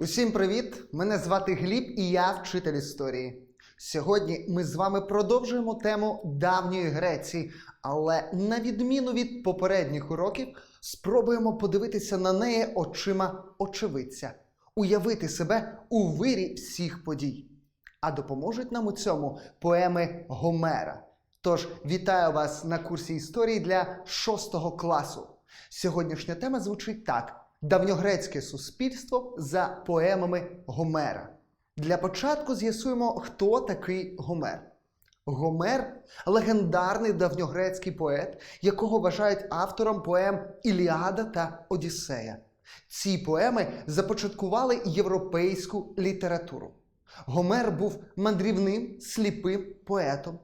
Усім привіт! Мене звати Гліб і я вчитель історії. Сьогодні ми з вами продовжуємо тему давньої Греції, але на відміну від попередніх уроків, спробуємо подивитися на неї очима очевидця, уявити себе у вирі всіх подій. А допоможуть нам у цьому поеми Гомера. Тож вітаю вас на курсі історії для 6 класу. Сьогоднішня тема звучить так: давньогрецьке суспільство за поемами Гомера. Для початку з'ясуємо, хто такий Гомер. Гомер легендарний давньогрецький поет, якого вважають автором поем Іліада та Одіссея. Ці поеми започаткували європейську літературу. Гомер був мандрівним, сліпим поетом.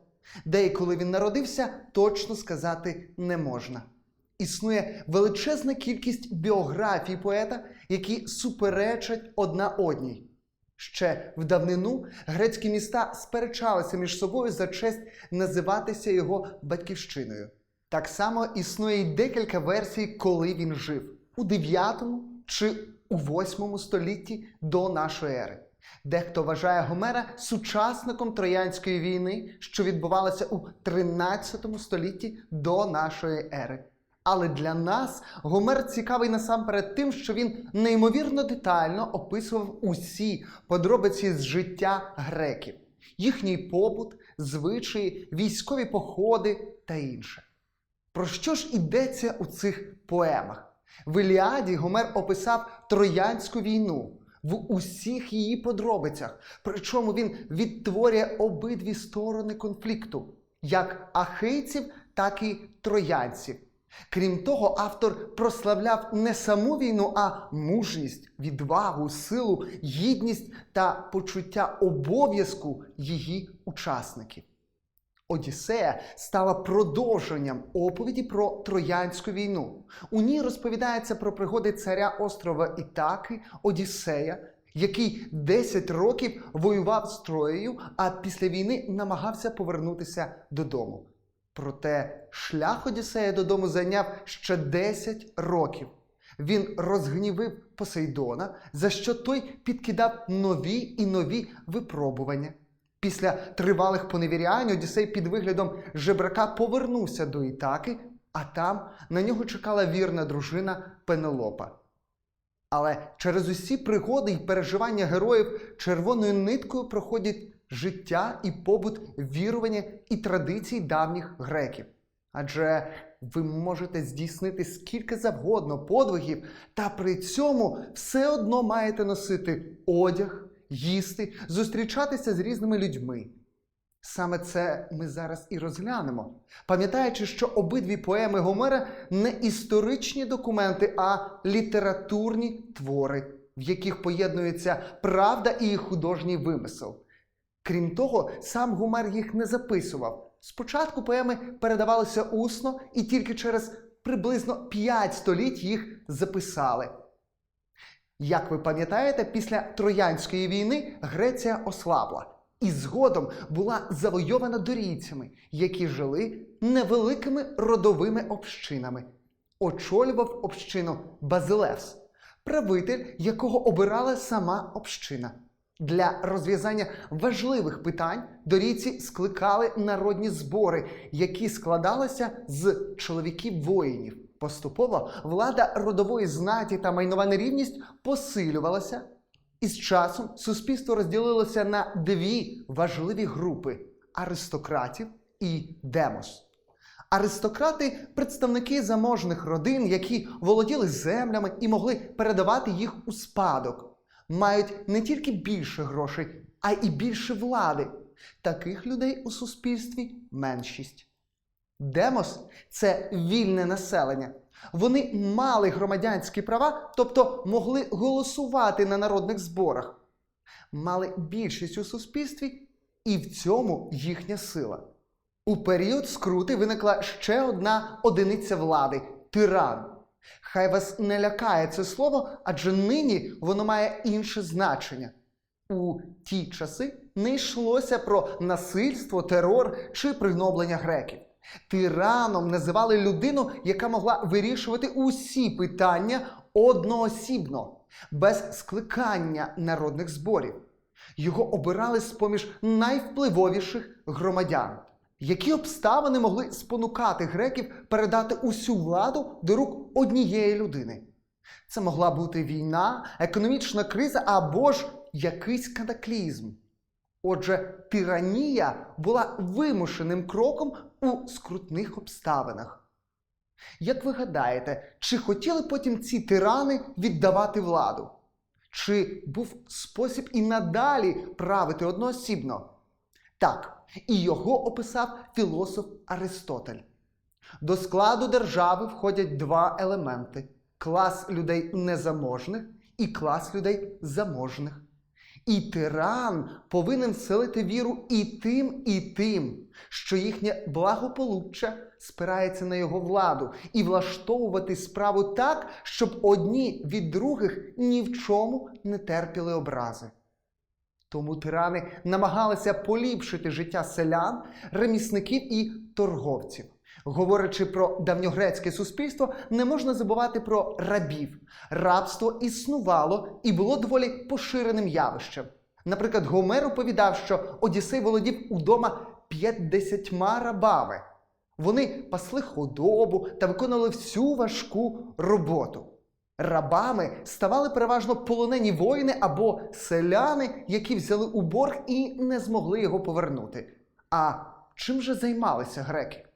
Де він народився, точно сказати не можна. Існує величезна кількість біографій поета, які суперечать одна одній. Ще в давнину грецькі міста сперечалися між собою за честь називатися його батьківщиною. Так само існує й декілька версій, коли він жив у 9 чи у 8 столітті до нашої ери. Дехто вважає Гомера сучасником Троянської війни, що відбувалася у 13 столітті до нашої ери. Але для нас Гомер цікавий насамперед тим, що він неймовірно детально описував усі подробиці з життя греків, їхній побут, звичаї, військові походи та інше. Про що ж йдеться у цих поемах? В Іліаді Гомер описав Троянську війну в усіх її подробицях, причому він відтворює обидві сторони конфлікту, як ахейців, так і троянців. Крім того, автор прославляв не саму війну, а мужність, відвагу, силу, гідність та почуття обов'язку її учасників. Одіссея стала продовженням оповіді про Троянську війну. У ній розповідається про пригоди царя острова Ітаки Одіссея, який 10 років воював з Троєю, а після війни намагався повернутися додому. Проте шлях Одіссея додому зайняв ще 10 років. Він розгнівив Посейдона, за що той підкидав нові і нові випробування. Після тривалих поневірянь Одіссей під виглядом жебрака повернувся до Ітаки, а там на нього чекала вірна дружина Пенелопа. Але через усі пригоди й переживання героїв червоною ниткою проходять життя і побут вірування і традицій давніх греків. Адже ви можете здійснити скільки завгодно подвигів, та при цьому все одно маєте носити одяг, їсти, зустрічатися з різними людьми. Саме це ми зараз і розглянемо, пам'ятаючи, що обидві поеми Гомера не історичні документи, а літературні твори, в яких поєднується правда і художній вимисел. Крім того, сам Гомер їх не записував. Спочатку поеми передавалися усно і тільки через приблизно 5 століть їх записали. Як ви пам'ятаєте, після Троянської війни Греція ослабла і згодом була завойована дорійцями, які жили невеликими родовими общинами. Очолював общину Базилевс, правитель, якого обирала сама община. Для розв'язання важливих питань дорійці скликали народні збори, які складалися з чоловіків воїнів. Поступово влада родової знаті та майнова нерівність посилювалася, і з часом суспільство розділилося на дві важливі групи аристократів і демос. Аристократи представники заможних родин, які володіли землями і могли передавати їх у спадок мають не тільки більше грошей, а й більше влади. Таких людей у суспільстві меншість. Демос це вільне населення. Вони мали громадянські права, тобто могли голосувати на народних зборах, мали більшість у суспільстві, і в цьому їхня сила. У період скрути виникла ще одна одиниця влади тиран. Хай вас не лякає це слово, адже нині воно має інше значення. У ті часи не йшлося про насильство, терор чи пригноблення греків. Тираном називали людину, яка могла вирішувати усі питання одноосібно, без скликання народних зборів. Його обирали з-поміж найвпливовіших громадян. Які обставини могли спонукати греків передати усю владу до рук однієї людини? Це могла бути війна, економічна криза або ж якийсь катаклізм. Отже, тиранія була вимушеним кроком у скрутних обставинах. Як ви гадаєте, чи хотіли потім ці тирани віддавати владу? Чи був спосіб і надалі правити одноосібно? Так, і його описав філософ Аристотель. До складу держави входять два елементи: клас людей незаможних і клас людей заможних. І тиран повинен вселити віру і тим, і тим, що їхнє благополуччя спирається на його владу, і влаштовувати справу так, щоб одні від других ні в чому не терпіли образи. Тому тирани намагалися поліпшити життя селян, ремісників і торговців. Говорячи про давньогрецьке суспільство, не можна забувати про рабів. Рабство існувало і було доволі поширеним явищем. Наприклад, Гомер оповідав, що Одіссей володів удома 50 рабами. Вони пасли худобу та виконували всю важку роботу. Рабами ставали переважно полонені воїни або селяни, які взяли у борг і не змогли його повернути. А чим же займалися греки?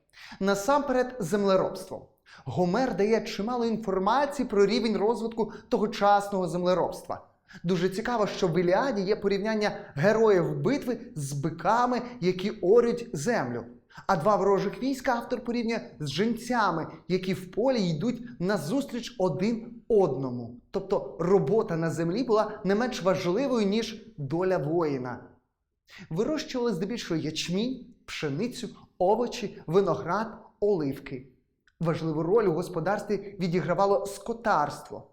Насамперед, землеробством. Гомер дає чимало інформації про рівень розвитку тогочасного землеробства. Дуже цікаво, що в Іліаді є порівняння героїв битви з биками, які орють землю. А два ворожих війська автор порівнює з жінцями, які в полі йдуть назустріч один одному. Тобто робота на землі була не менш важливою, ніж доля воїна. Вирощували здебільшого ячмінь, пшеницю, овочі, виноград, оливки. Важливу роль у господарстві відігравало скотарство.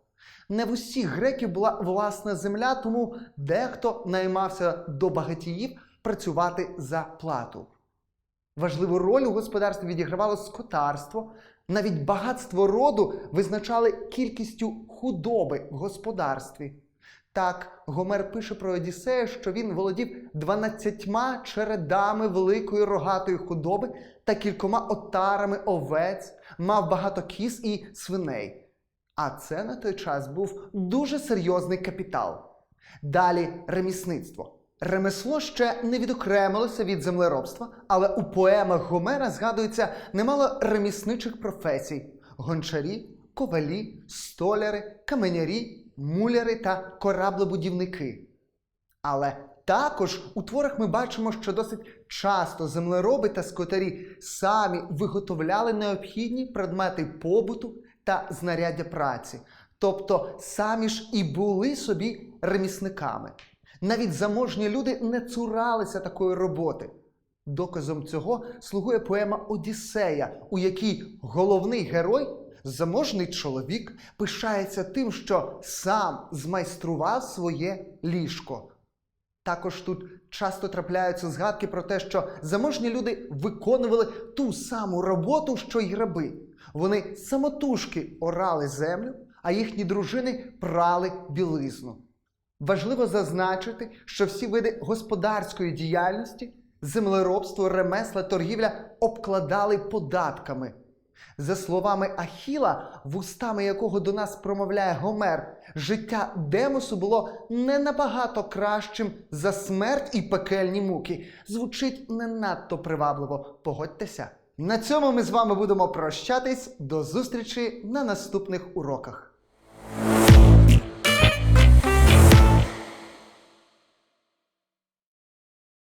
Не в усіх греків була власна земля, тому дехто наймався до багатіїв працювати за плату. Важливу роль у господарстві відігравало скотарство. Навіть багатство роду визначали кількістю худоби в господарстві. Так, Гомер пише про Одіссея, що він володів 12 чередами великої рогатої худоби та кількома отарами овець, мав багато кіз і свиней. А це на той час був дуже серйозний капітал. Далі ремісництво. Ремесло ще не відокремилося від землеробства, але у поемах Гомера згадується немало ремісничих професій: гончарі, ковалі, столяри, каменярі, муляри та кораблебудівники. Але також у творах ми бачимо, що досить часто землероби та скотарі самі виготовляли необхідні предмети побуту та знаряддя праці, тобто самі ж і були собі ремісниками. Навіть заможні люди не цуралися такої роботи. Доказом цього слугує поема Одіссея, у якій головний герой, заможний чоловік, пишається тим, що сам змайстрував своє ліжко. Також тут часто трапляються згадки про те, що заможні люди виконували ту саму роботу, що й раби. Вони самотужки орали землю, а їхні дружини прали білизну. Важливо зазначити, що всі види господарської діяльності, землеробство, ремесла, торгівля обкладали податками. За словами Ахіла, вустами якого до нас промовляє Гомер, життя Демосу було не набагато кращим за смерть і пекельні муки. Звучить не надто привабливо, погодьтеся. На цьому ми з вами будемо прощатись. До зустрічі на наступних уроках.